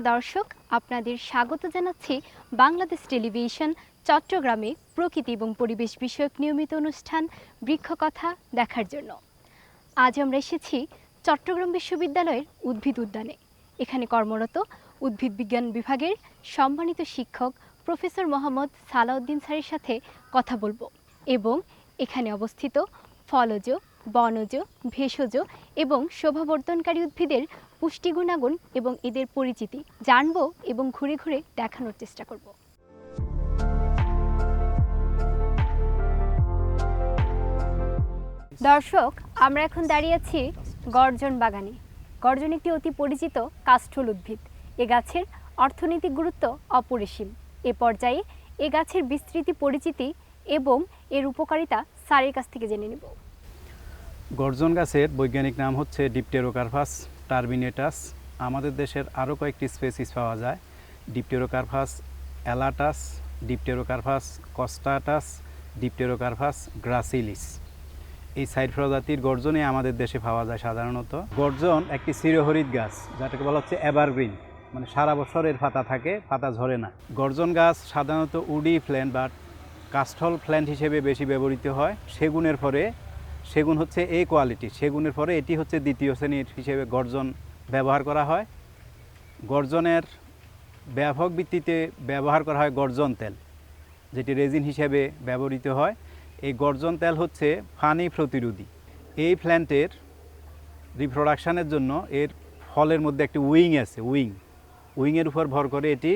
সুপ্রিয় দর্শক, আপনাদের স্বাগত জানাচ্ছি বাংলাদেশ টেলিভিশন, চট্টগ্রামে প্রকৃতি এবং পরিবেশ বিষয়ক নিয়মিত অনুষ্ঠান, বৃক্ষকথা দেখার জন্য। আজ আমরা এসেছি চট্টগ্রাম বিশ্ববিদ্যালয়ের উদ্ভিদ উদ্যানে। এখানে কর্মরত উদ্ভিদ বিজ্ঞান বিভাগের সম্মানিত শিক্ষক প্রফেসর মোহাম্মদ সালাউদ্দিন স্যারের সাথে কথা বলব এবং এখানে অবস্থিত ফলজ, বনজ, ভেষজ এবং শোভাবর্ধনকারী উদ্ভিদের পুষ্টি গুণাগুণ এবং এদের পরিচিতি জানব এবং ঘুরে ঘুরে দেখানোর চেষ্টা করব। দর্শক, আমরা এখন দাঁড়িয়ে আছি গর্জন বাগানে। গর্জন একটি অতি পরিচিত কাষ্ঠল উদ্ভিদ। এ গাছের অর্থনৈতিক গুরুত্ব অপরিসীম। এ পর্যায়ে এ গাছের বিস্তৃতি পরিচিতি এবং এর উপকারিতা স্যারের কাছ থেকে জেনে নেব। গর্জন গাছের বৈজ্ঞানিক নাম হচ্ছে ডিপটেরোকার্ভাস। টার্বিনেটাস আমাদের দেশের আরও কয়েকটি স্পেসিস পাওয়া যায়। ডিপটেরোকার্ভাস অ্যালাটাস ডিপটেরোকার্ভাস কস্টাটাস ডিপটেরোকার্ভাস গ্রাসিলিস এই সাইড প্রজাতির গর্জনে আমাদের দেশে পাওয়া যায় সাধারণত। গর্জন একটি চিরহরিত গাছ, যেটাকে বলা হচ্ছে এভারগ্রিন মানে সারা বছর এর পাতা থাকে, পাতা ঝরে না। গর্জন গাছ সাধারণত উডি প্ল্যান্ট বা কাস্টল প্ল্যান্ট হিসেবে বেশি ব্যবহৃত হয়। সেগুনের পরে সেগুন হচ্ছে এই কোয়ালিটি সেগুনের পরে এটি হচ্ছে দ্বিতীয় শ্রেণির হিসেবে গর্জন ব্যবহার করা হয়। গর্জনের ব্যাপক ভিত্তিতে ব্যবহার করা হয় গর্জন তেল, যেটি রেজিন হিসেবে ব্যবহৃত হয়। এই গর্জন তেল হচ্ছে ফানি প্রতিরোধী। এই প্ল্যান্টের রিপ্রোডাকশানের জন্য এর ফলের মধ্যে একটি উইং আছে, উইং। উইংয়ের উপর ভর করে এটি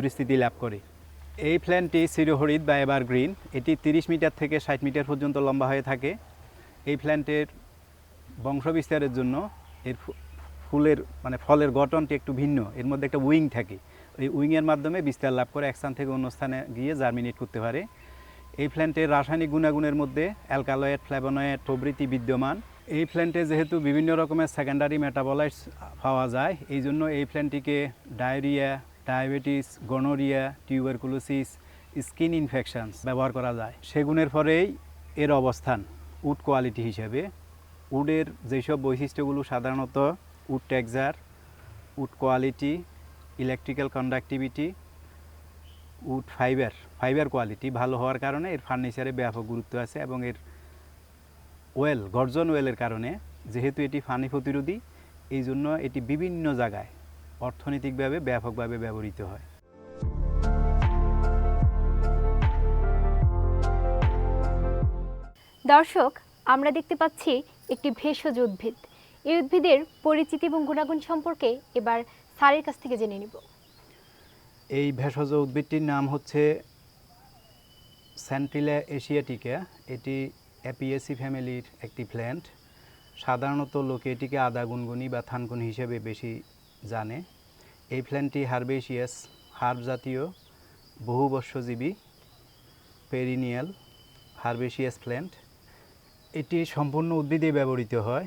বিস্তৃতি লাভ করে। এই প্ল্যান্টটি চিরহরিত বা এভারগ্রিন, এটি তিরিশ মিটার থেকে ষাট মিটার পর্যন্ত লম্বা হয়ে থাকে। এই প্ল্যান্টের বংশবিস্তারের জন্য এর ফুলের মানে ফলের গঠনটি একটু ভিন্ন। এর মধ্যে একটা উইং থাকে। এই উইংয়ের মাধ্যমে বিস্তার লাভ করে এক স্থান থেকে অন্য স্থানে গিয়ে জার্মিনেট করতে পারে। এই প্ল্যান্টের রাসায়নিক গুণাগুণের মধ্যে অ্যালকালয়েড ফ্লেভোনয়েড প্রভৃতি বিদ্যমান। এই প্ল্যান্টে যেহেতু বিভিন্ন রকমের সেকেন্ডারি মেটাবলাইটস পাওয়া যায়, এই জন্য এই প্ল্যান্টটিকে diarrhoea diabetes gonorrhoea tuberculosis skin infections ব্যবহার করা যায়। সেগুনের পরেই এর অবস্থান। উড কোয়ালিটি হিসেবে। উডের যেসব বৈশিষ্ট্যগুলো সাধারণত wood texture wood quality, electrical conductivity wood fibre fibre quality ভালো হওয়ার কারণে এর ফার্নিচারে ব্যাপক গুরুত্ব আছে এবং এর ওয়েল, গর্জন ওয়েলের কারণে যেহেতু এটি ফানি প্রতিরোধী এই জন্য এটি বিভিন্ন জায়গায় অর্থনৈতিকভাবে ব্যাপকভাবে ব্যবহৃত হয়। দর্শক, আমরা দেখতে পাচ্ছি একটি ভেষজ উদ্ভিদ। এই উদ্ভিদের পরিচিতি এবং গুণাগুণ সম্পর্কে এবার স্যারের কাছ থেকে জেনে নিব। এই ভেষজ উদ্ভিদটির নাম হচ্ছে স্যান্ট্রিলা এশিয়াটিকা এটি অ্যাপিএসি ফ্যামিলির একটি প্ল্যান্ট সাধারণত লোকে এটিকে আদা গুনগুনি বা থানকুনি হিসেবে বেশি জানে। এই প্ল্যান্টটি হার্বেশিয়াস হার্ব জাতীয়, বহুবর্ষজীবী পেরিনিয়াল হার্বেশিয়াস প্ল্যান্ট এটি সম্পূর্ণ উদ্ভিদে ব্যবহৃত হয়।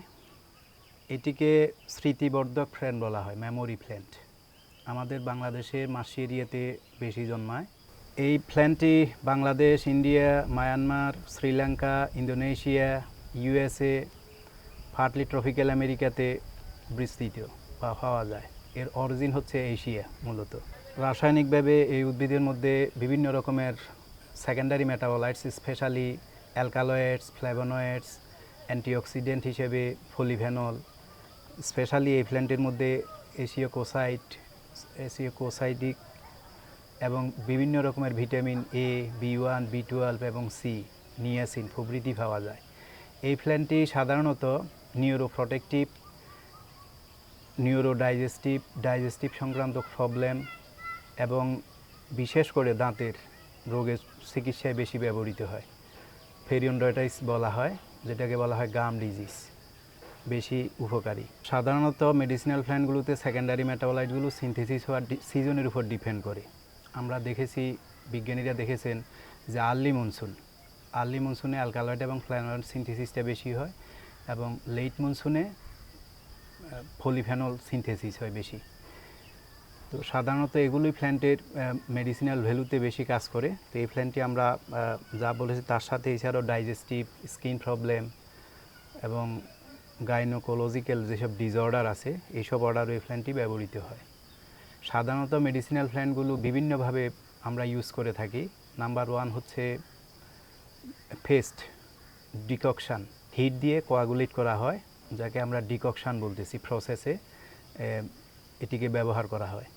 এটিকে স্মৃতিবর্ধক প্ল্যান্ট বলা হয়, মেমোরি প্ল্যান্ট আমাদের বাংলাদেশের মাসি এরিয়াতে বেশি জন্মায়। এই প্ল্যান্টটি Bangladesh, India, Myanmar, Sri Lanka, Indonesia, USA, partly tropical আমেরিকাতে বিস্তৃত বা পাওয়া যায়। এর অরিজিন হচ্ছে এশিয়া মূলত। রাসায়নিকভাবে এই উদ্ভিদের মধ্যে বিভিন্ন রকমের secondary metabolites specially alkaloids flavonoids antioxidant হিসেবে ফলিভেনল স্পেশালি এই প্ল্যান্টের মধ্যে এশিও কোসাইট এশিও কোসাইডিক এবং বিভিন্ন রকমের vitamin A B one B twelve এবং সি নিয়াসিন প্রভৃতি পাওয়া যায়। এই প্ল্যান্টটি সাধারণত neuro protective neuro digestive digestive সংক্রান্ত প্রবলেম এবং বিশেষ করে দাঁতের রোগের চিকিৎসায় বেশি ব্যবহৃত হয়। ফেরিয়ন্ডাইটাইস বলা হয়, যেটাকে বলা হয় গাম ডিজিজ বেশি উপকারী। সাধারণত মেডিসিনাল প্ল্যান্টগুলোতে সেকেন্ডারি মেটাবলাইটগুলো সিনথেসিস হওয়ার সিজনের উপর ডিপেন্ড করে। আমরা দেখেছি, বিজ্ঞানীরা দেখেছেন যে আর্লি মনসুন আর্লি মনসুনে অ্যালকালয়েড এবং ফ্ল্যানয়েড সিনথেসিসটা বেশি হয় এবং লেট মনসুনে ফলিফেনল সিনথেসিস হয় বেশি। তো সাধারণত এগুলোই প্ল্যান্টের মেডিসিনাল ভ্যালুতে বেশি কাজ করে। তো এই প্ল্যান্টটি আমরা যা বলেছি তার সাথে এছাড়াও ডাইজেস্টিভ স্কিন প্রবলেম এবং গাইনোকোলজিক্যাল যেসব ডিসঅর্ডার আছে এইসব অর্ডারও এই প্ল্যান্টটি ব্যবহৃত হয়। সাধারণত মেডিসিনাল প্ল্যান্টগুলো বিভিন্নভাবে আমরা ইউজ করে থাকি। নাম্বার ওয়ান হচ্ছে ফেস্ট ডিককশান হিট দিয়ে কোয়াগুলেট করা হয়, যাকে আমরা ডিককশান বলতেছি প্রসেসে এটিকে ব্যবহার করা হয়।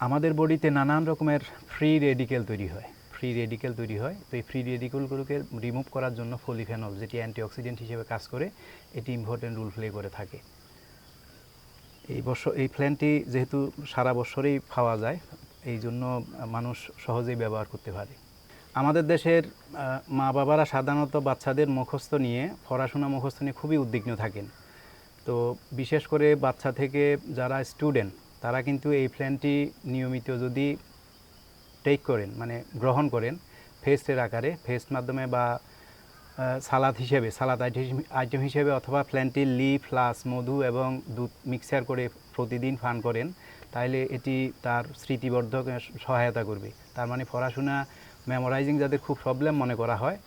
আমাদের বডিতে নানান রকমের ফ্রি রেডিকেল তৈরি হয়। ফ্রি রেডিকেল তৈরি হয়। তো এই ফ্রি রেডিকেলগুলোকে রিমুভ করার জন্য ফলিফেনল যেটি অ্যান্টিঅক্সিডেন্ট হিসেবে কাজ করে, এটি ইম্পর্টেন্ট রোল প্লে করে থাকে। এই বছর, এই প্ল্যানটি যেহেতু সারা বছরেই পাওয়া যায়, এই জন্য মানুষ সহজেই ব্যবহার করতে পারে। আমাদের দেশের মা বাবারা সাধারণত বাচ্চাদের মুখস্থ নিয়ে, পড়াশোনা মুখস্থ নিয়ে খুবই উদ্বিগ্ন থাকেন। তো বিশেষ করে বাচ্চা থেকে যারা স্টুডেন্ট তারা কিন্তু এই প্ল্যানটি নিয়মিত যদি টেক করেন মানে গ্রহণ করেন, ফেস্টের আকারে, ফেস্ট মাধ্যমে বা সালাদ হিসেবে, সালাদ আইটেম হিসেবে অথবা প্ল্যান্টির লি, ফ্লাস, মধু এবং দুধ মিক্সার করে প্রতিদিন পান করেন তাহলে এটি তার স্মৃতিবর্ধক সহায়তা করবে। তার মানে পড়াশোনা মেমোরাইজিং যাদের খুব প্রবলেম মনে করা হয়,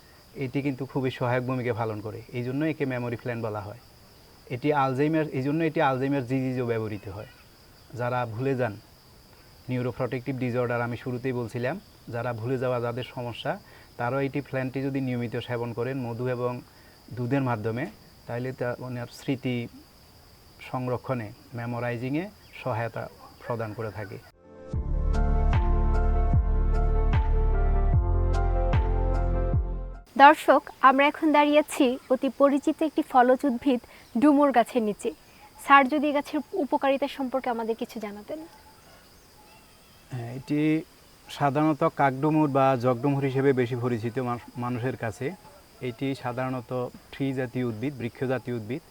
এটি কিন্তু খুবই সহায়ক ভূমিকা পালন করে। এই জন্য একে মেমোরি প্ল্যান বলা হয়। এটি আলজাইমার এই জন্য এটি আলজাইমার ডিজিজও ব্যবহৃত হয়। যারা ভুলে যান নিউরোপ্রোটেক্টিভ ডিসঅর্ডার আমি শুরুতেই বলছিলাম, যারা ভুলে যাওয়া যাদের সমস্যা, তারাও এটি প্ল্যানটি যদি নিয়মিত সেবন করেন মধু এবং দুধের মাধ্যমে তাহলে তা ওনার স্মৃতি সংরক্ষণে মেমোরাইজিংয়ে সহায়তা প্রদান করে থাকে। দর্শক, আমরা এখন দাঁড়িয়েছি অতি পরিচিত একটি ফলজ উদ্ভিদ ডুমুর গাছের নিচে। স্যার যদি গাছের উপকারিতা সম্পর্কে আমাদের কিছু জানাতেন। হ্যাঁ, এটি সাধারণত কাকডুমুর বা জগডুমুর হিসেবে বেশি পরিচিত মানুষের কাছে। এটি সাধারণত ট্রি জাতীয় উদ্ভিদ বৃক্ষ জাতীয় উদ্ভিদ।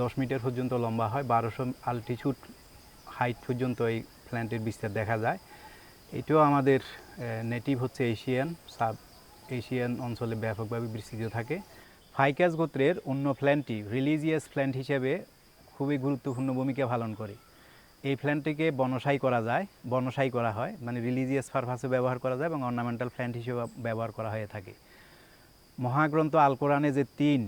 দশ মিটার পর্যন্ত লম্বা হয় বারোশো আলটিচিউড হাইট পর্যন্ত এই প্ল্যান্টের বিস্তার দেখা যায়। এটিও আমাদের নেটিভ হচ্ছে এশিয়ান সাব এশিয়ান অঞ্চলে ব্যাপকভাবে বিস্তৃত থাকে। ফাইকাস গোত্রের অন্য প্ল্যান্টটি রিলিজিয়াস প্ল্যান্ট হিসেবে খুবই গুরুত্বপূর্ণ ভূমিকা পালন করে। এই প্ল্যান্টটিকে বনসাই করা যায়, বনসাই করা হয় মানে রিলিজিয়াস পারপাসে ব্যবহার করা যায় এবং অর্নামেন্টাল প্ল্যান্ট হিসেবে ব্যবহার করা হয়ে থাকে। মহাগ্রন্থ আল কোরআনে যে তিন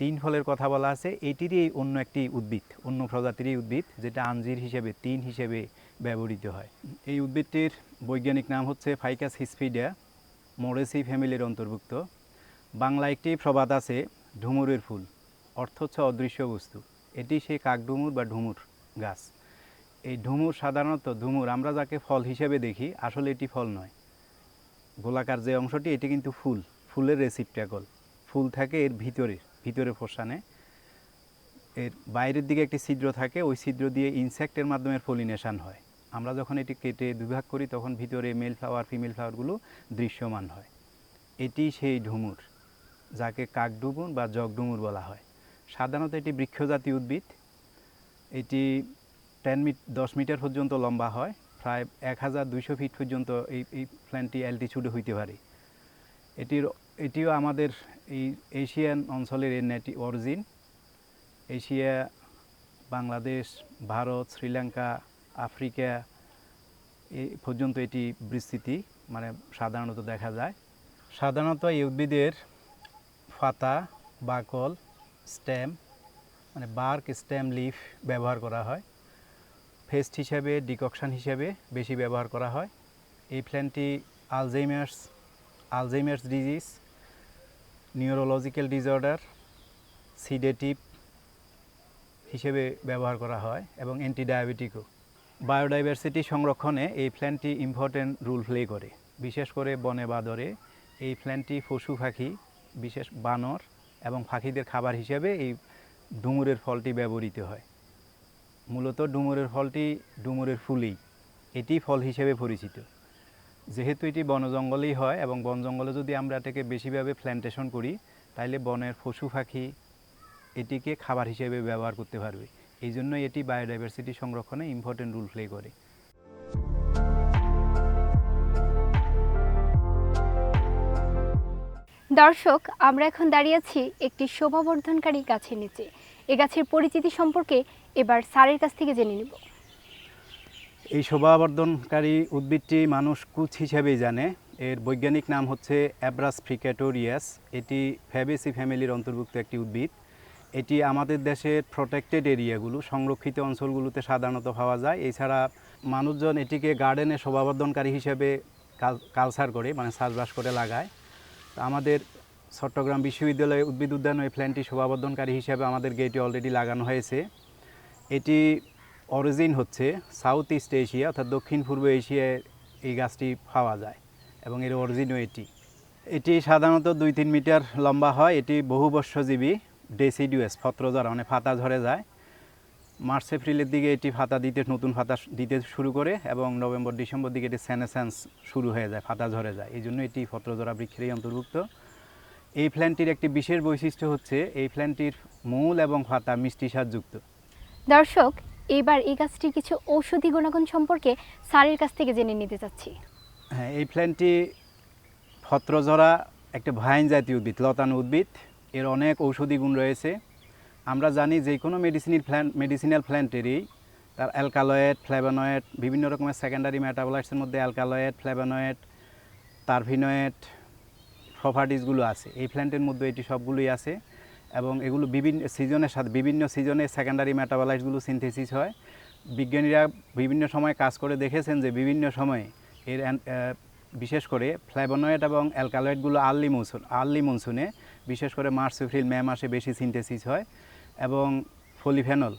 তিন ফলের কথা বলা আছে, এটিরই অন্য একটি উদ্ভিদ, অন্য প্রজাতিরই উদ্ভিদ, যেটা আঞ্জির হিসেবে, তিন হিসেবে ব্যবহৃত হয়। এই উদ্ভিদটির বৈজ্ঞানিক নাম হচ্ছে ফাইকাস হিসপিডিয়া মোরেসি ফ্যামিলির অন্তর্ভুক্ত। বাংলা একটি প্রবাদ আছে, ঢুমুরের ফুল, অর্থ হচ্ছে অদৃশ্য বস্তু। এটি সেই কাকডুমুর বা ঢুমুর গাছ। এই ঢুমুর সাধারণত ঢুমুর, আমরা যাকে ফল হিসেবে দেখি, আসলে এটি ফল নয়। গোলাকার যে অংশটি, এটি কিন্তু ফুল, ফুলের রেসিপ্টাকল ফুল থাকে এর ভিতরে ভিতরে ফোসানে। এর বাইরের দিকে একটি ছিদ্র থাকে, ওই ছিদ্র দিয়ে ইনসেক্টের মাধ্যমে পলিনেশন হয়। আমরা যখন এটি কেটে দুভাগ করি, তখন ভিতরে মেল ফ্লাওয়ার ফিমেল ফ্লাওয়ারগুলো দৃশ্যমান হয়। এটি সেই ঢুমুর, যাকে কাকডুমুর বা জগডুমুর বলা হয়। সাধারণত এটি বৃক্ষজাতীয় উদ্ভিদ। এটি টেন মিট, দশ মিটার পর্যন্ত লম্বা হয়, প্রায় এক হাজার দুইশো ফিট পর্যন্ত এই এই প্ল্যান্টটি অ্যালটিচিউডে হইতে পারে। এটির, এটিও আমাদের এই এশিয়ান অঞ্চলের এর native origin. Asia, Bangladesh, Bharat, Sri Lanka, Africa এই পর্যন্ত এটি বিস্তৃতি মানে সাধারণত দেখা যায়। সাধারণত এই উদ্ভিদের পাতা, বাকল স্টেম মানে বার্ক স্টেম লিফ ব্যবহার করা হয়। ফেস্ট হিসেবে, ডিককশন হিসেবে বেশি ব্যবহার করা হয়। এই প্ল্যান্টটি Alzheimer's Alzheimer's disease, neurological disorder, sedative হিসেবে ব্যবহার করা হয় এবং অ্যান্টি ডায়াবেটিকও বায়োডাইভার্সিটি সংরক্ষণে এই প্ল্যান্টটি ইম্পর্টেন্ট রোল প্লে করে। বিশেষ করে বনে বাদরে এই প্ল্যান্টটি পশু পাখি, বিশেষ বানর এবং পাখিদের খাবার হিসেবে এই ডুমুরের ফলটি ব্যবহৃত হয়। মূলত ডুমুরের ফলটি ডুমুরের ফুলেই। এটি ফল হিসেবে পরিচিত। যেহেতু এটি বন জঙ্গলেই হয় এবং বন জঙ্গলে যদি আমরা এটাকে বেশিভাবে প্ল্যান্টেশন করি তাহলে বনের পশু পাখি এটিকে খাবার হিসেবে ব্যবহার করতে পারবে। এই জন্য এটি বায়োডাইভার্সিটি সংরক্ষণে ইম্পর্টেন্ট রোল প্লে করে। দর্শক, আমরা এখন দাঁড়িয়ে আছি একটি শোভাবর্ধনকারী গাছের নিচে। এ গাছের পরিচিতি সম্পর্কে এবার স্যারের কাছ থেকে জেনে নেব। এই শোভাবর্ধনকারী উদ্ভিদটি মানুষ কুচ হিসেবেই জানে। এর বৈজ্ঞানিক নাম হচ্ছে অ্যাব্রাস ফ্রিক্যাটোরিয়াস এটি ফ্যাবেসি ফ্যামিলির অন্তর্ভুক্ত একটি উদ্ভিদ। এটি আমাদের দেশের প্রোটেক্টেড এরিয়াগুলো সংরক্ষিত অঞ্চলগুলোতে সাধারণত পাওয়া যায়। এছাড়া মানুষজন এটিকে গার্ডেনে শোভাবর্ধনকারী হিসেবে কালচার করে মানে চাষবাস করে লাগায়। আমাদের চট্টগ্রাম বিশ্ববিদ্যালয়ে উদ্ভিদ উদ্যান ওই প্ল্যান্টটি শোভাবর্ধনকারী হিসাবে আমাদের গেটে অলরেডি লাগানো হয়েছে। এটি অরিজিন হচ্ছে সাউথ ইস্ট এশিয়া অর্থাৎ দক্ষিণ পূর্ব এশিয়ায় এই গাছটি পাওয়া যায় এবং এর অরিজিনও এটি। এটি সাধারণত দুই তিন মিটার লম্বা হয়। এটি বহুবর্ষজীবী ডেসিডিউস পত্রজরা মানে ফাতা ঝরে যায়। মার্চ এপ্রিলের দিকে এটি ফাতা দিতে নতুন ফাতা দিতে শুরু করে এবং নভেম্বর ডিসেম্বর দিকে এটি সেনেসেন্স শুরু হয়ে যায় ফাতা ঝরে যায়। এই জন্য এটি পত্রজরা বৃক্ষেরই অন্তর্ভুক্ত। এই প্ল্যান্টটির একটি বিশেষ বৈশিষ্ট্য হচ্ছে এই প্ল্যান্টটির মূল এবং ফাতা মিষ্টি স্বাদযুক্ত দর্শক এবার এই গাছটির কিছু ঔষধি গুণাগুণ সম্পর্কে স্যারের কাছ থেকে জেনে নিতে চাচ্ছি। হ্যাঁ এই প্ল্যান্টটি পত্রজরা একটা ভাইন জাতীয় উদ্ভিদ লতানো উদ্ভিদ। এর অনেক ঔষধি গুণ রয়েছে। আমরা জানি যে কোনো মেডিসিনাল প্ল্যান্ট মেডিসিনাল প্ল্যান্টেরই তার অ্যালকালয়েড ফ্লেভানয়েড বিভিন্ন রকমের সেকেন্ডারি মেটাবলাইটসের মধ্যে অ্যালকালয়েড ফ্লেভানয়েড টারভিনয়েড প্রপার্টিসগুলো আছে। এই প্ল্যান্টের মধ্যে এটি সবগুলোই আছে এবং এগুলো বিভিন্ন সিজনের সাথে, বিভিন্ন সিজনে সেকেন্ডারি মেটাবলাইটসগুলো সিনথেসিস হয়। বিজ্ঞানীরা বিভিন্ন সময় কাজ করে দেখেছেন যে বিভিন্ন সময়ে এর বিশেষ করে ফ্লেভোনয়েড এবং অ্যালকালয়েডগুলো আর্লি মনসুন আর্লি মনসুনে বিশেষ করে মার্চ, এপ্রিল, মে মাসে বেশি সিনথেসিস হয়। এবং ফলিফেনল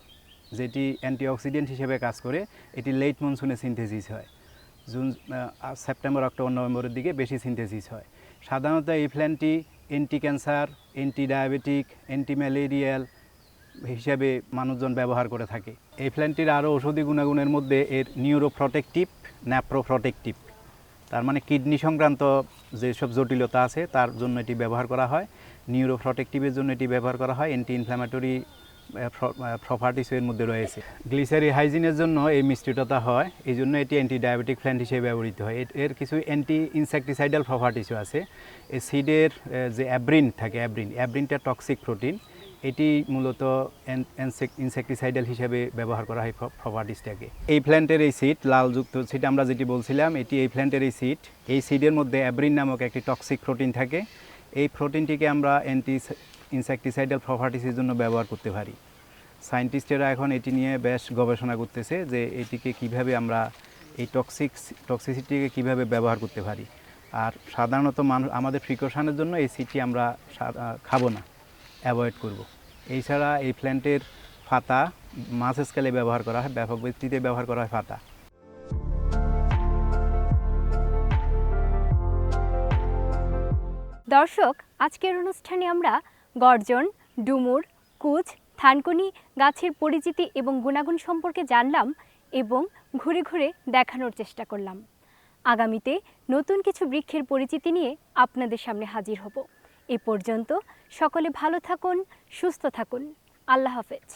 যেটি অ্যান্টিঅক্সিডেন্ট হিসেবে কাজ করে, এটি লেট মনসুনে সিনথেসিস হয়। জুন সেপ্টেম্বর, অক্টোবর, নভেম্বরের দিকে বেশি সিনথেসিস হয়। সাধারণত এই প্ল্যান্টটি anti cancer anti diabetic anti malarial হিসেবে মানুষজন ব্যবহার করে থাকে। এই প্ল্যান্টটির আরও ঔষধি গুণাগুণের মধ্যে এর নিউরোপ্রোটেকটিভ ন্যাপ্রোপ্রোটেকটিভ তার মানে কিডনি সংক্রান্ত যেসব জটিলতা আছে, তার জন্য এটি ব্যবহার করা হয়। নিউরোপ্রোটেকটিভের জন্য এটি ব্যবহার করা হয়। অ্যান্টি ইনফ্ল্যামেটরি প্রপার্টিস এর মধ্যে রয়েছে। গ্লিসারি হাইজিনের জন্য এই মিষ্টিটা হয়। এই জন্য এটি অ্যান্টি ডায়াবেটিক প্ল্যান্ট হিসেবে ব্যবহৃত হয়। এর কিছু অ্যান্টি ইনসেকটিসাইডাল প্রপার্টিসও আছে। এই সিডের যে অ্যাব্রিন থাকে অ্যাব্রিন অ্যাব্রিনটা টক্সিক প্রোটিন এটি মূলত ইনসেকটিসাইডাল হিসেবে ব্যবহার করা হয় প্রপার্টিসটাকে এই প্ল্যান্টের এই সিড, লালযুক্ত সিড আমরা যেটি বলছিলাম, এটি এই প্ল্যান্টের এই সিড। এই সিডের মধ্যে অ্যাব্রিন নামক একটি টক্সিক প্রোটিন থাকে। এই প্রোটিনটিকে আমরা অ্যান্টি ইনসেকটিসাইডাল প্রপার্টিসের জন্য ব্যবহার করতে পারি। সায়েন্টিস্টেরা এখন এটি নিয়ে বেশ গবেষণা করতেছে যে এটিকে কীভাবে আমরা এই টক্সিক টক্সিসিটিকে কীভাবে ব্যবহার করতে পারি। আর সাধারণত মানুষ, আমাদের প্রিকশনের জন্য এই সিটটি আমরা খাব না। অ্যাভয়েড করব। এছাড়া এই প্ল্যান্টের ফাতা মাছ স্কেলে ব্যবহার করা হয়, ব্যাপক ভিত্তিতে ব্যবহার করা হয় ফাতা। দর্শক, আজকের অনুষ্ঠানে আমরা গর্জন, ডুমুর, কুচ, থানকুনি গাছের পরিচিতি এবং গুণাগুণ সম্পর্কে জানলাম এবং ঘুরে ঘুরে দেখানোর চেষ্টা করলাম। আগামীতে নতুন কিছু বৃক্ষের পরিচিতি নিয়ে আপনাদের সামনে হাজির হব। এ পর্যন্ত সকলে ভালো থাকুন সুস্থ থাকুন। আল্লাহ হাফেজ।